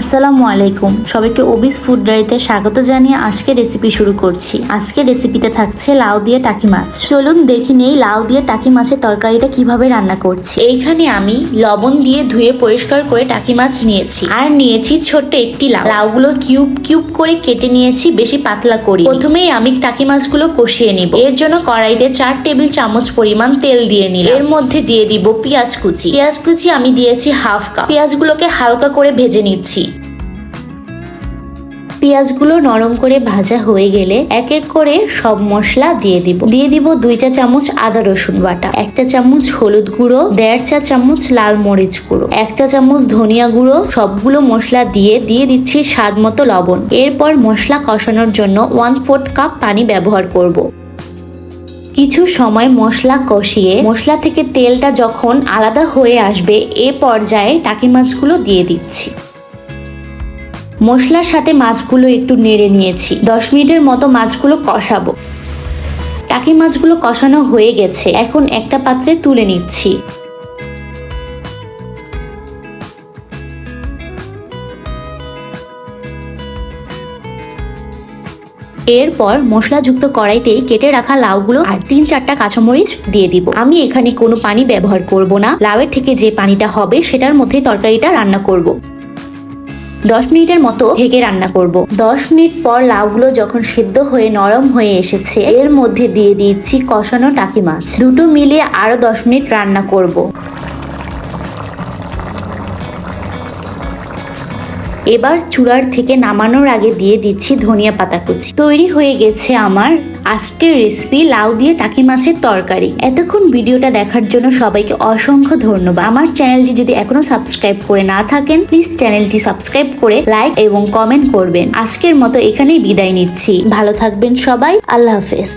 আসসালামু আলাইকুম। সবাইকে ওবিস ফুড ডায়েরিতে স্বাগত জানিয়ে আজকে রেসিপি শুরু করছি। আজকে রেসিপিতে থাকছে লাউ দিয়ে টাকি মাছ। চলুন দেখি নেই লাউ দিয়ে টাকি মাছের তরকারিটা কীভাবে রান্না করছি। এইখানে আমি লবণ দিয়ে ধুয়ে পরিষ্কার করে টাকি মাছ নিয়েছি। আর নিয়েছি ছোট্ট একটি লাউ। লাউগুলো কিউব কিউব করে কেটে নিয়েছি, বেশি পাতলা করি প্রথমেই আমি টাকি মাছগুলো কষিয়ে নিব। এর জন্য কড়াইতে চার টেবিল চামচ পরিমাণ তেল দিয়ে নিলাম। এর মধ্যে দিয়ে দিব পেঁয়াজ কুচি। পেঁয়াজ কুচি আমি দিয়েছি হাফ কাপ। পেঁয়াজগুলোকে হালকা করে ভেজে নিচ্ছি। পেঁয়াজগুলো নরম করে ভাজা হয়ে গেলে এক এক করে সব মশলা দিয়ে দিব। দিয়ে দিব দুই চা চামচ আদা রসুন বাটা, একটা চামচ হলুদ গুঁড়ো, দেড় চা চামচ লাল মরিচ গুঁড়ো একটা চামচ ধনিয়া গুঁড়ো, সবগুলো মশলা দিয়ে দিয়ে দিচ্ছি স্বাদ মতো লবণ। এরপর মশলা কষানোর জন্য ওয়ান ফোর্থ কাপ পানি ব্যবহার করব। কিছু সময় মশলা কষিয়ে, মশলা থেকে তেলটা যখন আলাদা হয়ে আসবে, এ পর্যায়ে টাকি মাছগুলো দিয়ে দিচ্ছি। মশলার সাথে মাছগুলো একটু নেড়ে নিয়েছি। দশ মিনিটের মতো মাছগুলো কষাবো। টাকি মাছগুলো কষানো হয়ে গেছে। এখন একটা পাত্রে তুলে নিচ্ছি। এরপর মশলাযুক্ত কড়াইতেই কেটে রাখা লাউগুলো আর তিন চারটা কাঁচামরিচ দিয়ে দিব। আমি এখানে কোনো পানি ব্যবহার করব না। লাউয়ের থেকে যে পানিটা হবে, সেটার মধ্যে তরকারিটা রান্না করব। দশ মিনিটের মতো ঢেকে রান্না করব। দশ মিনিট পর লাউগুলো যখন সিদ্ধ হয়ে নরম হয়ে এসেছে, এর মধ্যে দিয়ে দিচ্ছি কষানো টাকি মাছ দুটো মিলিয়ে আরও দশ মিনিট রান্না করব। এবার চূড়ার থেকে নামানোর আগে দিয়ে দিচ্ছি ধনিয়া পাতা কুচি। তৈরি হয়ে গেছে আমার আজকের রেসিপি লাউ দিয়ে টাকি মাছের তরকারি। এতক্ষণ ভিডিওটা দেখার জন্য সবাইকে অসংখ্য ধন্যবাদ। আমার চ্যানেলটি যদি এখনও সাবস্ক্রাইব করে না থাকেন প্লিজ চ্যানেলটি সাবস্ক্রাইব করে লাইক এবং কমেন্ট করবেন। আজকের মতো এখানেই বিদায় নিচ্ছি। ভালো থাকবেন সবাই। আল্লাহ হাফেজ।